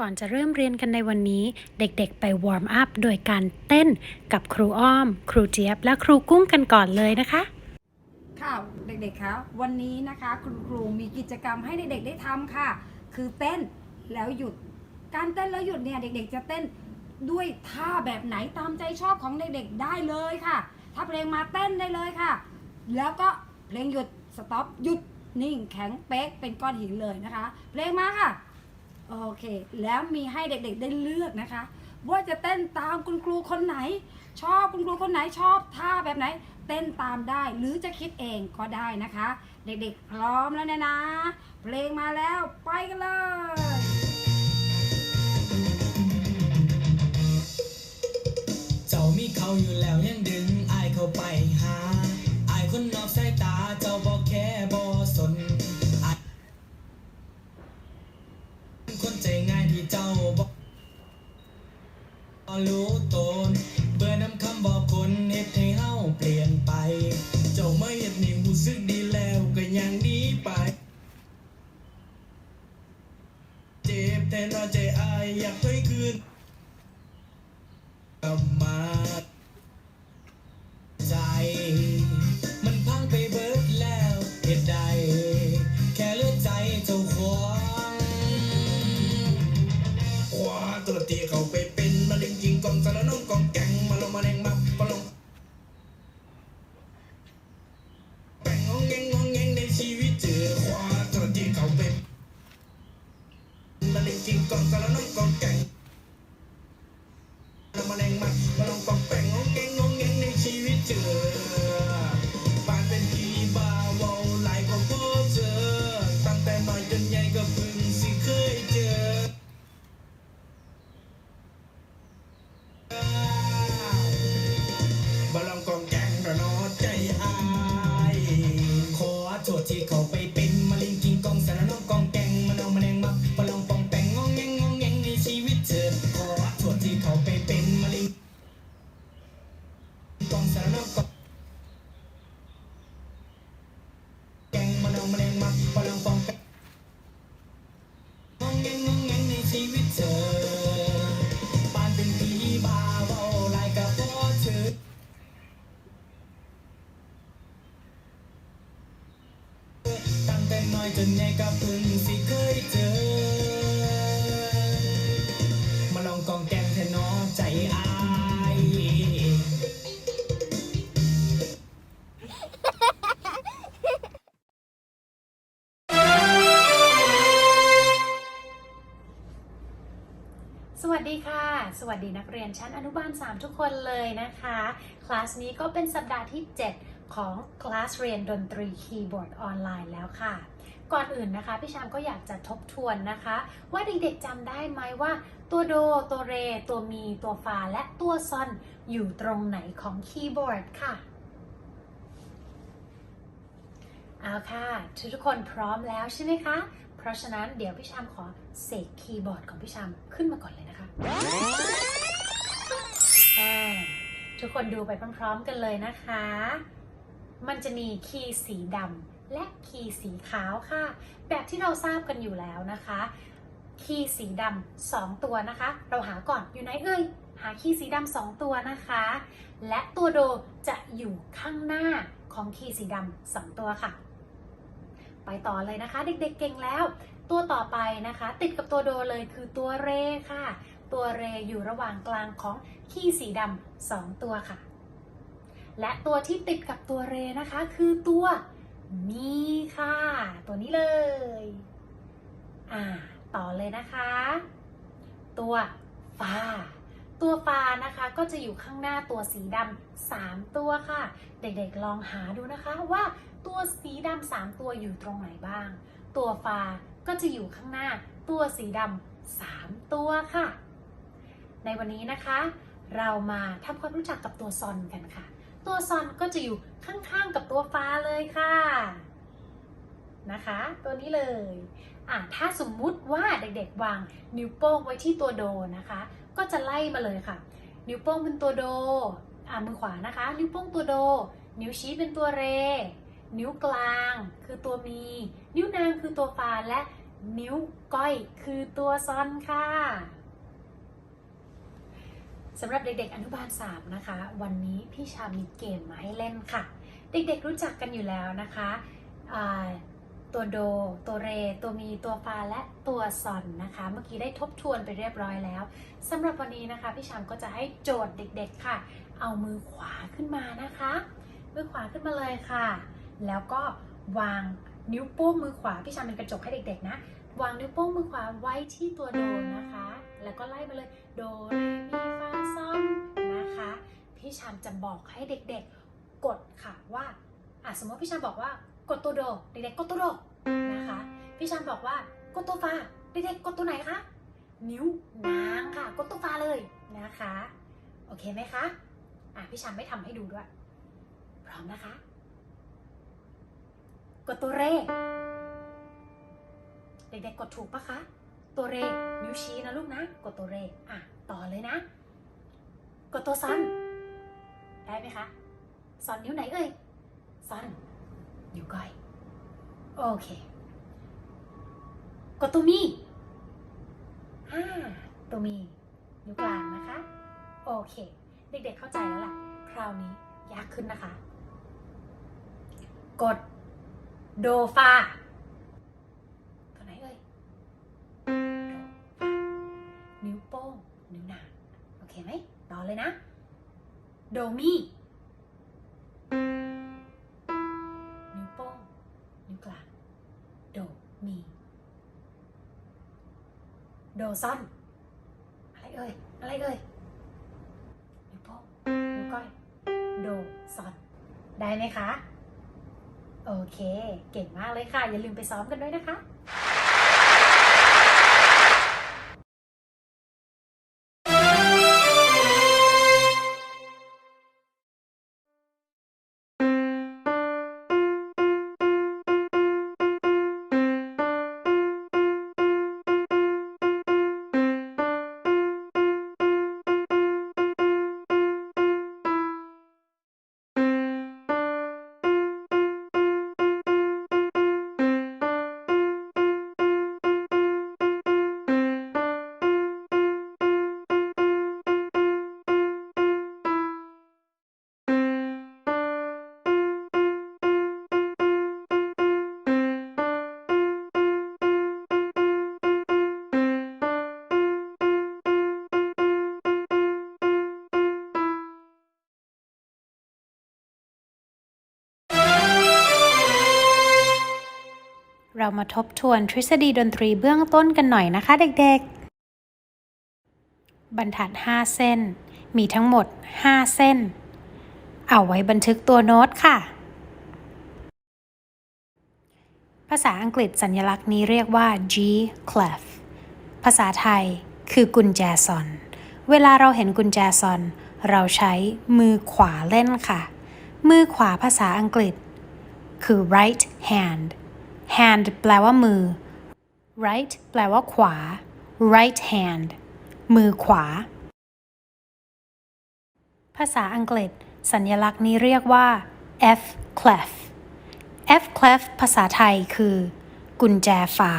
ก่อนจะเริ่มเรียนกันในวันนี้ เด็กๆ ไปวอร์มอัพโดยการเต้นกับครูอ้อม ครูเจี๊ยบ และครูกุ้งกันก่อนเลยนะคะ ค่ะเด็กๆคะวันนี้นะคะคุณครูมีกิจกรรมให้เด็กๆได้ทำค่ะ คือเต้นแล้วหยุด การเต้นแล้วหยุดเนี่ยเด็กๆ จะเต้นด้วยท่าแบบไหนตามใจชอบของเด็กๆได้เลยค่ะ ถ้าเพลงมาเต้นได้เลยค่ะ แล้วก็เพลงหยุดสต็อปหยุดนิ่งแข็งเป๊กเป็นก้อนหินเลยนะคะ เพลงมาค่ะ โอเค แล้วมีให้เด็กๆได้เลือกนะคะ ว่าจะเต้นตามคุณครูคนไหน ชอบคุณครูคนไหนชอบท่าแบบไหน เต้นตามได้หรือจะคิดเองก็ได้นะคะ เด็กๆพร้อมแล้วเนี่ยนะ เพลงมาแล้วไปกันเลยเจ้ามีเขาอยู่แล้วยังดึงอายเข้าไปหาอายคนนอกสายตาเจ้า รู้ น้อยจนก็เพิ่งสิเคยเจอ มาลองกองแกงแทนน้อใจอายสวัสดีค่ะ สวัสดีนักเรียนชั้นอนุบาล 3 ทุกคนเลยนะคะ คลาสนี้ก็เป็นสัปดาห์ที่ 7 ของคลาสเรียนดนตรีคีย์บอร์ดออนไลน์แล้วค่ะ ก่อนอื่นนะคะ พี่ชามก็อยากจะทบทวนนะคะ ว่าเด็กๆจำได้ไหมว่าตัวโด ตัวเร ตัวมี ตัวฟา และตัวซอนอยู่ตรงไหนของคีย์บอร์ดค่ะ เอาค่ะ ทุกคนพร้อมแล้วใช่ไหมคะ เพราะฉะนั้นเดี๋ยวพี่ชามขอเสกคีย์บอร์ดของพี่ชามขึ้นมาก่อนเลยนะคะทุกคนดูไปพร้อมๆกันเลยนะคะ มันจะมีคีย์สีดำและคีย์สีขาวค่ะ แบบที่เราทราบกันอยู่แล้วนะคะ คีย์สีดำสองตัวนะคะ เราหาก่อนอยู่ไหนเอ่ยหาคีย์สีดำสองตัวนะคะ และตัวโดจะอยู่ข้างหน้าของคีย์สีดำสองตัวค่ะ ไปต่อเลยนะคะ เด็กๆเก่งแล้ว ตัวต่อไปนะคะ ติดกับตัวโดเลยคือตัวเรค่ะ ตัวเรอยู่ระหว่างกลางของคีย์สีดำสองตัวค่ะ และตัวที่ติดกับตัวเรนะคะ คือตัวมีค่ะ ตัวนี้เลย อ่า ต่อเลยนะคะ ตัวฟาตัวฟานะคะก็จะอยู่ข้างหน้าตัวสีดำสามตัวค่ะ เด็กๆลองหาดูนะคะว่าตัวสีดำสามตัวอยู่ตรงไหนบ้าง ตัวฟาก็จะอยู่ข้างหน้าตัวสีดำสามตัวค่ะ ในวันนี้นะคะ เรามาทำความรู้จักกับตัวซอนกันค่ะ ตัวซอนก็จะอยู่ข้างๆกับตัวฟ้าเลยค่ะนะคะ ตัวนี้เลยอะถ้าสมมุติว่าเด็กๆ วางนิ้วโป้งไว้ที่ตัวโดนะคะ ก็จะไล่มาเลยค่ะ นิ้วโป้งเป็นตัวโดอ่ามือขวานะคะ นิ้วโป้งตัวโด นิ้วชี้เป็นตัวเร นิ้วกลางคือตัวมี นิ้วนางคือตัวฟาและนิ้วก้อยคือตัวซอนค่ะ สำหรับเด็กๆอนุบาล 3 นะคะ วันนี้พี่ชามีเกมมาให้เล่นค่ะ เด็กๆรู้จักกันอยู่แล้วนะคะตัวโด ตัวเร ตัวมี ตัวฟา และตัวซอนนะคะ เมื่อกี้ได้ทบทวนไปเรียบร้อยแล้วสำหรับวันนี้นะคะ พี่ชามก็จะให้โจทย์เด็กๆค่ะ เอามือขวาขึ้นมานะคะ มือขวาขึ้นมาเลยค่ะ แล้วก็วางนิ้วโป้งมือขวา พี่ชามเป็นกระจกให้เด็กๆนะ วางนิ้วโป้งมือขวาไว้ที่ตัวโดนะคะ แล้วก็ไล่มาเลย โดเรมีฟาซอนนะคะ พี่ชามจะบอกให้เด็กๆกดค่ะว่าอะสมมติพี่ชามบอกว่ากดตัวโดเด็กๆกดตัวโดนะคะ พี่ชามบอกว่ากดตัวฟาเด็กๆกดตัวไหนคะนิ้วนางค่ะกดตัวฟาเลยนะคะ โอเคไหมคะอะพี่ชามไม่ทำให้ดูด้วย พร้อมนะคะ กดตัวเรเด็กๆกดถูกปะคะ ตัวเร นิ้วชี้นะลูกนะ กดตัวเร อะ ต่อเลยนะ กดตัวซอนได้ไหมคะซอนนิ้วไหนเอ่ยซอนนิ้วก้อย โอเค กดตัวมีอ่าตัวมี นิ้วกลางนะคะ โอเค เด็กๆเข้าใจแล้วล่ะ คราวนี้ยากขึ้นนะคะ กด โดฟา โอเคไหมต่อเลยนะ โดมีนิ้วโป้งนิ้วกลางโดมีโดซอนอะไรเอ่ยอะไรเอ่ยนิ้วโป้งนิ้วก้อยโดซอนได้ไหมคะ โอเค เก่งมากเลยค่ะ อย่าลืมไปซ้อมกันด้วยนะคะ มาทบทวนทฤษฎีดนตรีเบื้องต้นกันหน่อยนะคะเด็กๆ บรรทัด 5 เส้น มีทั้งหมด 5 เส้น เอาไว้บันทึกตัวโน้ตค่ะ ภาษาอังกฤษสัญลักษณ์นี้เรียกว่า G clef ภาษาไทยคือกุญแจซอน เวลาเราเห็นกุญแจซอน เราใช้มือขวาเล่นค่ะ มือขวาภาษาอังกฤษ คือ right hand hand แปลว่ามือ right แปลว่าขวา right hand มือขวา ภาษาอังกฤษ สัญลักษณ์นี้เรียกว่า F clef F clef ภาษาไทยคือ กุญแจฟา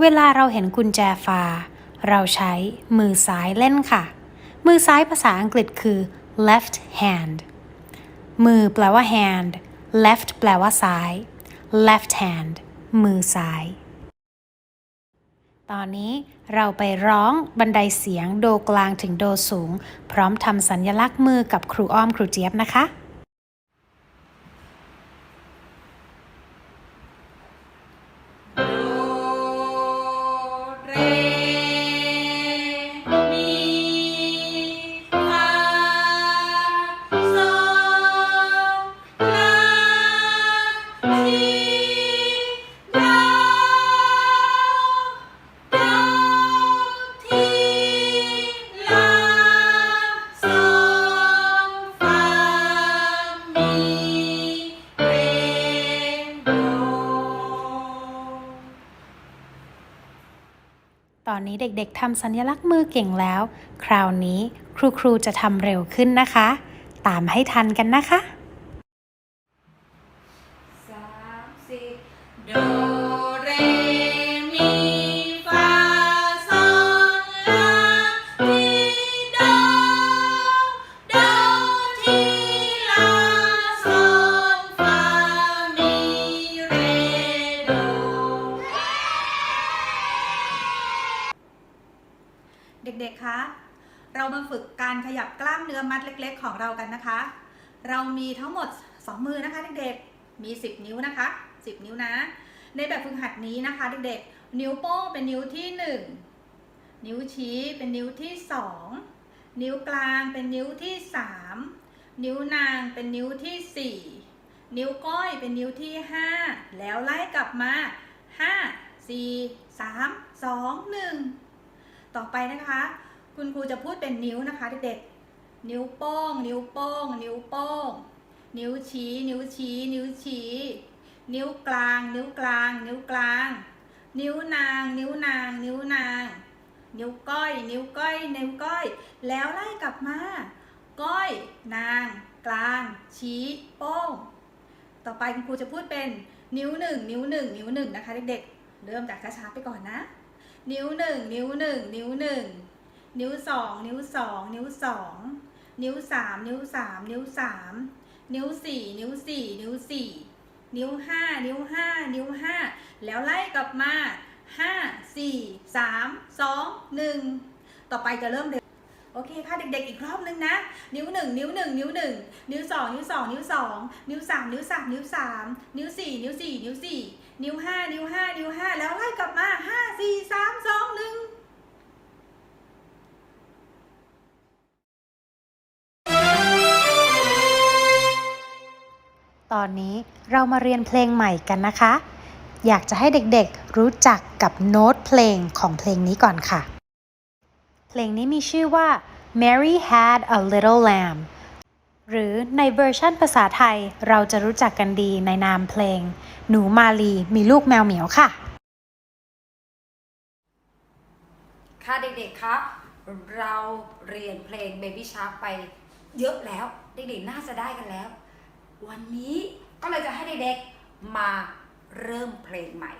เวลาเราเห็นกุญแจฟาเราใช้มือซ้ายเล่นค่ะ มือซ้ายภาษาอังกฤษคือ left hand มือแปลว่า hand left แปลว่าซ้าย left hand มือซ้าย ตอนนี้เราไปร้องบันไดเสียงโดกลางถึงโดสูง พร้อมทำสัญลักษณ์มือกับครูอ้อมครูเจี๊ยบนะคะ อนนี้เด็กๆทำสัญลักษณ์มือเก่งแล้ว คราวนี้ครูๆจะทำเร็วขึ้นนะคะ ตามให้ทันกันนะคะ ล็กๆของเรากันนะคะ เรามีทั้งหมด 2 มือนะคะเด็กๆ มี 10 นิ้วนะคะ 10 นิ้วนะ ในแบบฝึกหัดนี้นะคะเด็กๆ นิ้วโป้งเป็นนิ้วที่ 1 นิ้วชี้เป็นนิ้วที่ 2 นิ้วกลางเป็นนิ้วที่ 3 นิ้วนางเป็นนิ้วที่ 4 นิ้วก้อยเป็นนิ้วที่ 5 แล้วไล่กลับมา 5 4 3 2 1 ต่อไปนะคะ คุณครูจะพูดเป็นนิ้วนะคะเด็กๆ นิ้วโป้ง นิ้วโป้ง นิ้วโป้ง นิ้วชี้ นิ้วชี้ นิ้วชี้ นิ้วกลาง นิ้วกลาง นิ้วกลาง นิ้วนาง นิ้วนาง นิ้วนาง นิ้วก้อย นิ้วก้อย นิ้วก้อย แล้วไล่กลับมา ก้อย นาง กลาง ชี้ โป้ง ต่อไปคุณครูจะพูดเป็นนิ้วหนึ่ง นิ้วหนึ่ง นิ้วหนึ่งนะคะเด็กๆ เริ่มจากช้าๆไปก่อนนะ นิ้วหนึ่ง นิ้วหนึ่ง นิ้วหนึ่ง นิ้วสอง นิ้วสอง นิ้วสอง นิ้วสามนิ้วสามนิ้วสามนิ้วสี่นิ้วสี่นิ้วสี่นิ้วห้านิ้วห้านิ้วห้าแล้วไล่กลับมาห้าสี่สามสองหนึ่งต่อไปจะเริ่มเดินโอเคค่ะเด็กๆอีกรอบนึงนะ นิ้วหนึ่งนิ้วหนึ่งนิ้วหนึ่งนิ้วสองนิ้วสองนิ้วสองนิ้วสามนิ้วสามนิ้วสามนิ้วสี่นิ้วสี่นิ้วสี่นิ้วห้านิ้วห้านิ้วห้าแล้วไล่กลับมาห้าสี่สามสองหนึ่ง ตอนนี้เรามาเรียนเพลงใหม่กันนะคะ อยากจะให้เด็กๆรู้จักกับโน้ตเพลงของเพลงนี้ก่อนค่ะ เพลงนี้มีชื่อว่า Mary had a little lamb หรือในเวอร์ชั่นภาษาไทยเราจะรู้จักกันดีในนามเพลง หนูมาลีมีลูกแมวเหมียวค่ะ ค่ะเด็กๆครับ เราเรียนเพลง Baby Shark ไปเยอะแล้ว เด็กๆน่าจะได้กันแล้ว วันนี้ก็เลยจะให้เด็กๆมาเริ่มเพลงใหม่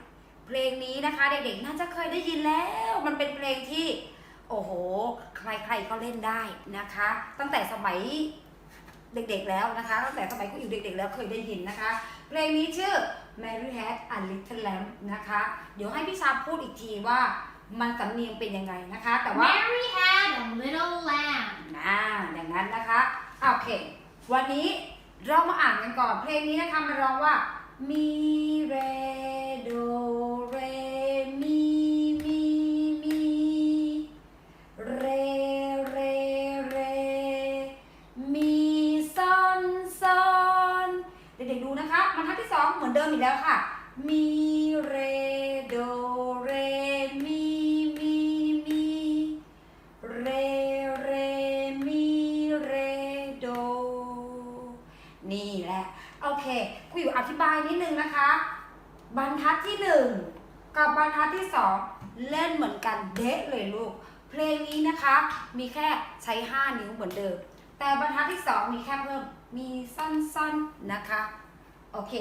เพลงนี้นะคะเด็กๆน่าจะเคยได้ยินแล้ว มันเป็นเพลงที่โอ้โห ใครๆก็เล่นได้นะคะ ตั้งแต่สมัยเด็กๆแล้วนะคะ ตั้งแต่สมัยกูอยู่เด็กๆแล้วเคยได้ยินนะคะ เพลงนี้ชื่อ Mary Had a Little Lamb นะคะ เดี๋ยวให้พี่ชาพูดอีกทีว่ามันสำเนียงเป็นยังไงนะคะ แต่ว่า Mary had a little lamb อ่าอย่างนั้นนะคะอะโอเค วันนี้ เรามาอ่านกันก่อนเพลงนี้นะคะมันร้องว่า มีเรโดเร กับบรรทัดที่สองเล่นเหมือนกันเดะเลยลูก เพลงนี้นะคะ มีแค่ใช้ 5 นิ้วเหมือนเดิม แต่บรรทัดที่สองมีแค่เพิ่มมีสั้นๆนะคะ โอเค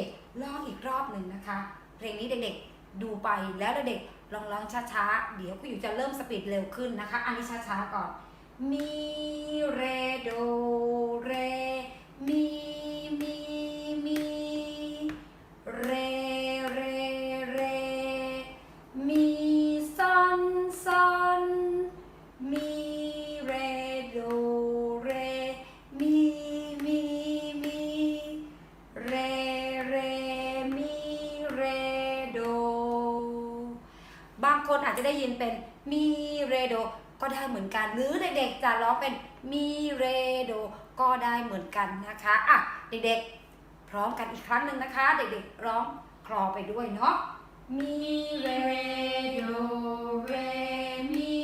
ลองอีกรอบหนึ่งนะคะ เพลงนี้เด็กๆดูไปแล้วเด็กๆลองร้องช้าๆ เดี๋ยวคุณอยู่จะเริ่มสปีดเร็วขึ้นนะคะ อันนี้ช้าๆก่อน มีเรโดเรมี เหมือนกัน หรือเด็กๆจะร้องเป็นมีเรโดก็ได้เหมือนกันนะคะอะเด็กๆพร้อมกันอีกครั้งหนึ่งนะคะ เด็กๆร้องคลอไปด้วยเนาะมีเรโดเรมี